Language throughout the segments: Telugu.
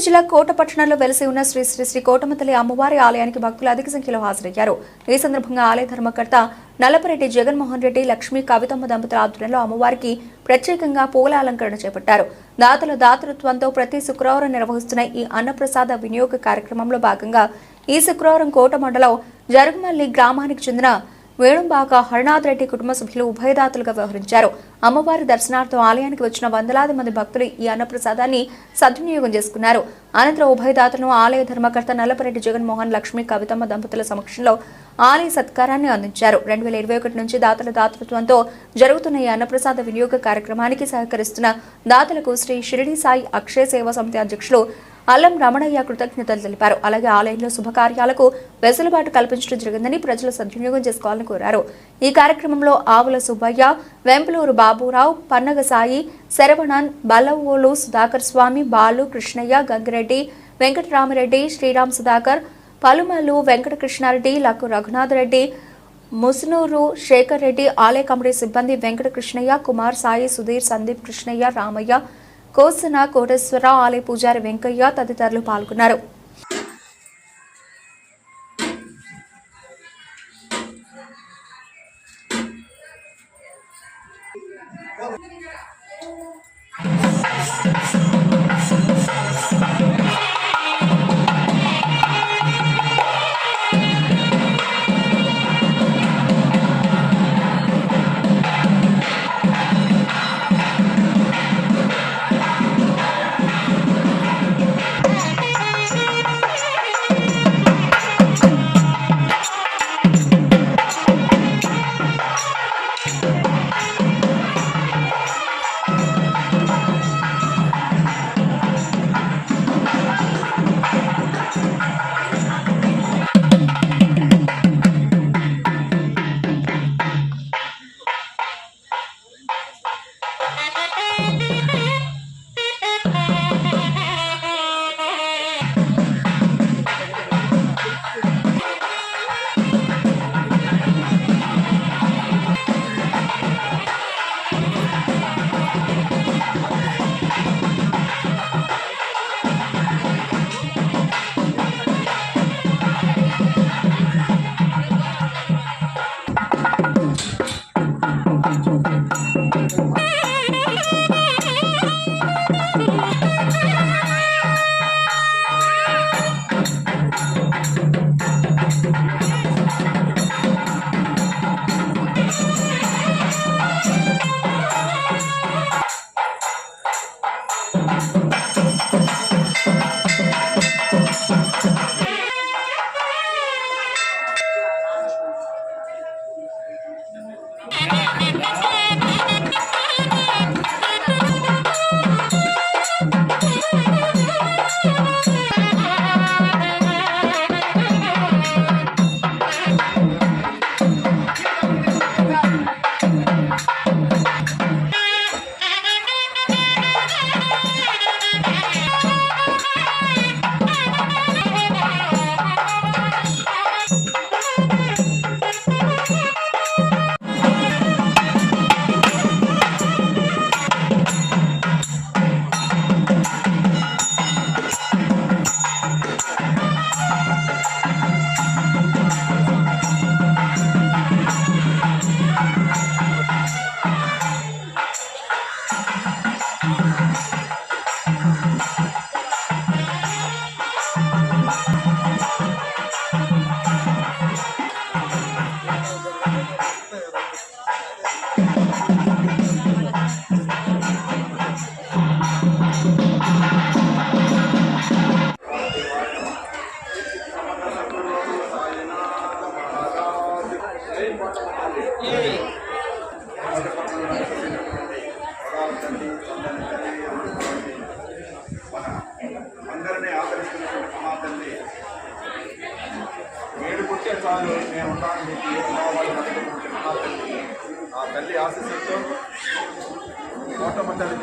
తిరుపతి జిల్లా కోట పట్టణంలో వెలసి ఉన్న శ్రీ శ్రీ శ్రీ కోటమతల్లి అమ్మవారి ఆలయానికి భక్తులు అధిక సంఖ్యలో హాజరయ్యారు. ఈ సందర్భంగా ఆలయ ధర్మకర్త నల్లపరెడ్డి జగన్మోహన్ రెడ్డి లక్ష్మీ కవితమ్మ దంపతుల ఆధ్వర్యంలో అమ్మవారికి ప్రత్యేకంగా పూల అలంకరణ చేపట్టారు. దాతల దాతృత్వంతో ప్రతి శుక్రవారం నిర్వహిస్తున్న ఈ అన్నప్రసాద వినియోగ కార్యక్రమంలో భాగంగా ఈ శుక్రవారం కోట మండలం జరుగుమల్లి గ్రామానికి చెందిన వేణుంబాక హరినాథ్ రెడ్డి కుటుంబ సభ్యులు ఉభయదాతలుగా వ్యవహరించారు. అమ్మవారి దర్శనార్థం ఆలయానికి వచ్చిన వందలాది మంది భక్తులు ఈ అన్నప్రసాదాన్ని సద్వినియోగం చేసుకున్నారు. అనంతరం ఉభయదాతలను ఆలయ ధర్మకర్త నల్లపరెడ్డి జగన్మోహన్ లక్ష్మి కవితమ్మ దంపతుల సమక్షంలో ఆలయ సత్కారాన్ని అందించారు. రెండు వేల ఇరవై ఒకటి నుంచి దాతల దాతృత్వంతో జరుగుతున్న ఈ అన్నప్రసాద వినియోగ కార్యక్రమానికి సహకరిస్తున్న దాతలకు శ్రీ షిరిడి సాయి అక్షయ సేవా సమితి అధ్యక్షులు అల్లం రమణయ్య కృతజ్ఞతలు తెలిపారు. అలాగే ఆలయంలో శుభకార్యాలకు వెసులుబాటు కల్పించడం జరిగిందని ప్రజలు సద్వినియోగం చేసుకోవాలని కోరారు. ఈ కార్యక్రమంలో ఆవుల సుబ్బయ్య వెంపలూరు బాబురావు పన్నగ సాయి శరవణన్ బల్లవోలు సుధాకర్ స్వామి బాలు కృష్ణయ్య గంగిరెడ్డి వెంకటరామరెడ్డి శ్రీరామ్ సుధాకర్ పలుమలు వెంకటకృష్ణారెడ్డి లక్కు రఘునాథ్ రెడ్డి ముసునూరు శేఖర్ రెడ్డి ఆలయ కమిటీ సిబ్బంది వెంకట కృష్ణయ్య కుమార్ సాయి సుధీర్ సందీప్ కృష్ణయ్య రామయ్య కోసన కోటేశ్వర ఆలయ పూజారి వెంకయ్య తదితరులు పాల్గొన్నారు.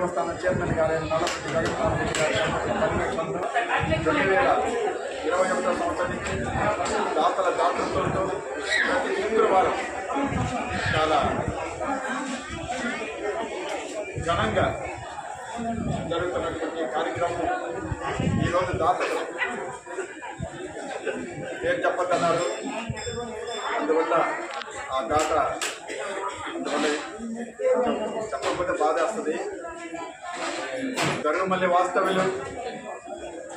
కోటమంతలి చైర్మన్ గారైన నల్లపతి రఘునాథ్ గారి పర్యవేక్షణలో రెండు వేల ఇరవై ఒకటో సంవత్సరానికి దాతల దాతృత్వంతో ప్రతి శుక్రవారం చాలా ఘనంగా జరుగుతున్నటువంటి కార్యక్రమం ఈరోజు ఈరోజు దాతలు పేరు చెప్పద్దన్నారు అందువల్ల ఆ దాత అందువల్ల చెప్పకపోతే బాధేస్తుంది. గరుమల్లి వాస్తవ్యులు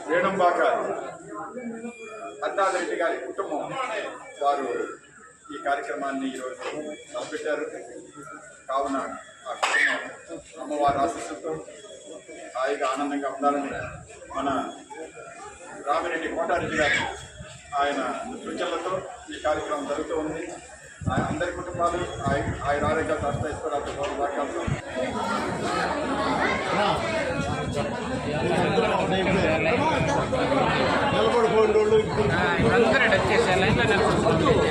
వేణుంబాక అన్నారెడ్డి గారి కుటుంబం వారు ఈ కార్యక్రమాన్ని ఈరోజు తలపెట్టారు కావున ఆ కుటుంబం అమ్మవారి ఆశీస్సులతో హాయిగా ఆనందంగా ఉండాలని మన రామిరెడ్డి కోటారెడ్డి గారు ఆయన సూచనలతో ఈ కార్యక్రమం జరుగుతూ ఉంది. ఆ- అందరి కుటుంబాలు ఆయన ఆయన ఆరోగ్యాలు అందరూ వచ్చేసారు లైన్లో నిలబడుకోండి.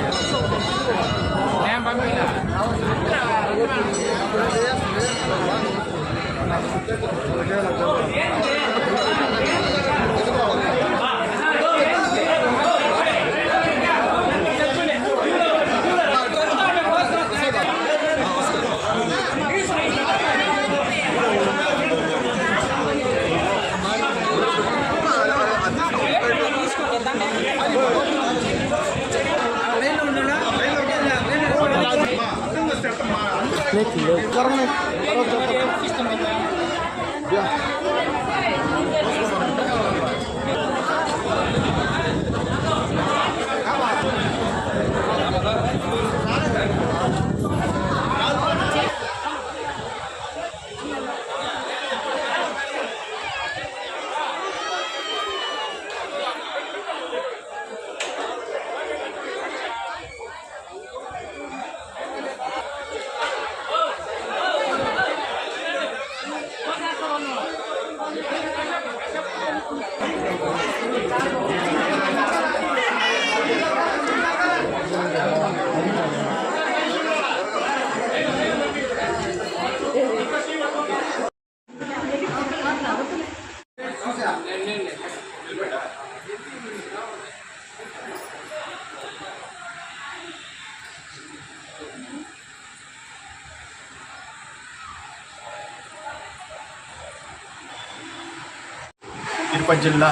నేను తిరుపతి జిల్లా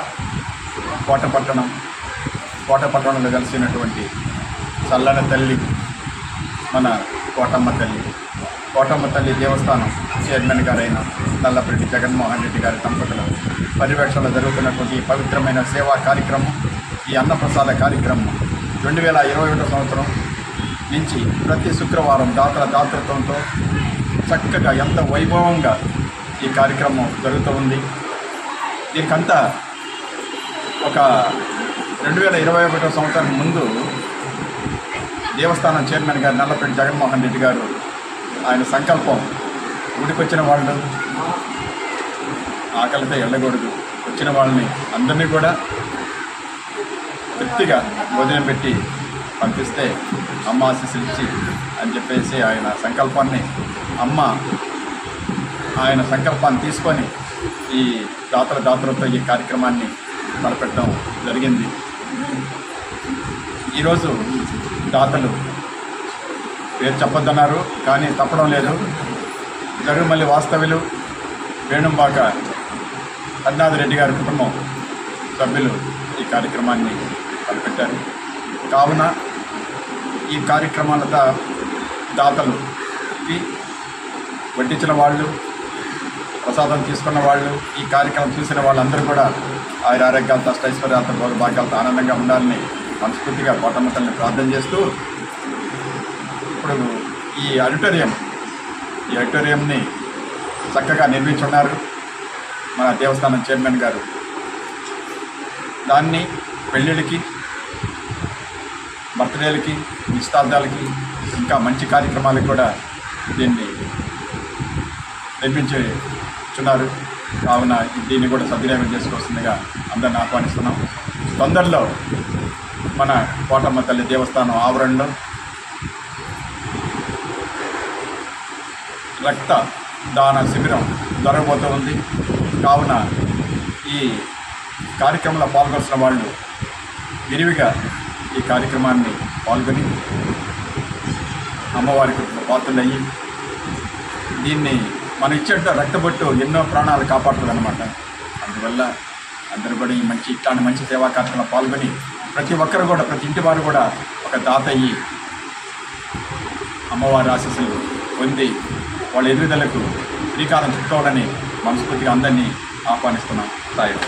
కోటపట్టణం కోటపట్టణంలో కలిసినటువంటి చల్లని తల్లి మన కోటమ్మ తల్లి. కోటమ్మ తల్లి దేవస్థానం చైర్మన్ గారైన నల్లపరెడ్డి జగన్మోహన్ రెడ్డి గారి దంపతుల పర్యవేక్షణలో జరుగుతున్నటువంటి ఈ పవిత్రమైన సేవా కార్యక్రమం ఈ అన్నప్రసాద కార్యక్రమం రెండు వేల ఇరవై ఒకటో సంవత్సరం నుంచి ప్రతి శుక్రవారం దాతల దాతృత్వంతో చక్కగా ఎంత వైభవంగా ఈ కార్యక్రమం జరుగుతూ ఉంది. ఈ కంత ఒక రెండు వేల ఇరవై ఒకటో సంవత్సరం ముందు దేవస్థానం చైర్మన్ గారు నల్లపరెడ్డి జగన్మోహన్ రెడ్డి గారు ఆయన సంకల్పం గుడికొచ్చిన వాళ్ళు ఆకలితో వెళ్ళకూడదు. వచ్చిన వాళ్ళని అందరినీ కూడా తృప్తిగా భోజనం పెట్టి పంపిస్తే అమ్మ ఆశీస్సులు ఇచ్చి అని చెప్పేసి ఆయన సంకల్పాన్ని అమ్మ ఆయన సంకల్పాన్ని తీసుకొని ఈ దాతల దాతలతో ఈ కార్యక్రమాన్ని తలపెట్టడం జరిగింది. ఈరోజు దాతలు పేరు చెప్పొద్దన్నారు కానీ తప్పడం లేదు. జరుగుమల్లి వాస్తవ్యులు వేణుంబాక హరినాథ్ రెడ్డి గారి కుటుంబం సభ్యులు ఈ కార్యక్రమాన్ని తలపెట్టారు. కావున ఈ కార్యక్రమాలతో దాతలు వడ్డించిన వాళ్ళు ప్రసాదం తీసుకున్న వాళ్ళు ఈ కార్యక్రమం చూసిన వాళ్ళందరూ కూడా ఆయుర ఆరోగ్యాలతో అష్టైశ్వర్యాలతో భోగ భాగ్యాలతో ఆనందంగా ఉండాలని మనస్ఫూర్తిగా కోటమ్మ తల్లిని ప్రార్థన చేస్తూ ఇప్పుడు ఈ ఆడిటోరియం ఈ ఆడిటోరియంని చక్కగా నిర్మించున్నారు మన దేవస్థానం చైర్మన్ గారు. దాన్ని పెళ్ళిళ్ళకి బర్త్డేలకి నిశ్చితార్థాలకి ఇంకా మంచి కార్యక్రమాలకు కూడా దీన్ని నిర్మించుచున్నారు కావున దీన్ని కూడా సద్వినియోగం చేసుకోవాల్సిందిగా అందరిని ఆహ్వానిస్తున్నాం. తొందరలో మన కోటమ్మ తల్లి దేవస్థానం ఆవరణలో రక్త దాన శిబిరం జరగబోతూ ఉంది కావున ఈ కార్యక్రమంలో పాల్గొన్న వాళ్ళు విరివిగా ఈ కార్యక్రమాన్ని పాల్గొని అమ్మవారికి పాత్రలయ్యి దీన్ని మనం ఇచ్చేట రక్తబొట్టు ఎన్నో ప్రాణాలు కాపాడుతుంది అనమాట అందువల్ల అందరూ కూడా ఈ మంచి ఇట్లాంటి మంచి సేవా కార్యక్రమంలో పాల్గొని ప్రతి ఒక్కరు కూడా ప్రతి ఇంటి వారు కూడా ఒక తాతయ్యి అయ్యి అమ్మవారి ఆశీస్సులు పొంది వాళ్ళ ఎదుగుదలకు శ్రీకారం చుట్టుకోవాలని మనస్ఫూర్తిగా అందరినీ ఆహ్వానిస్తున్నాం. సాయం.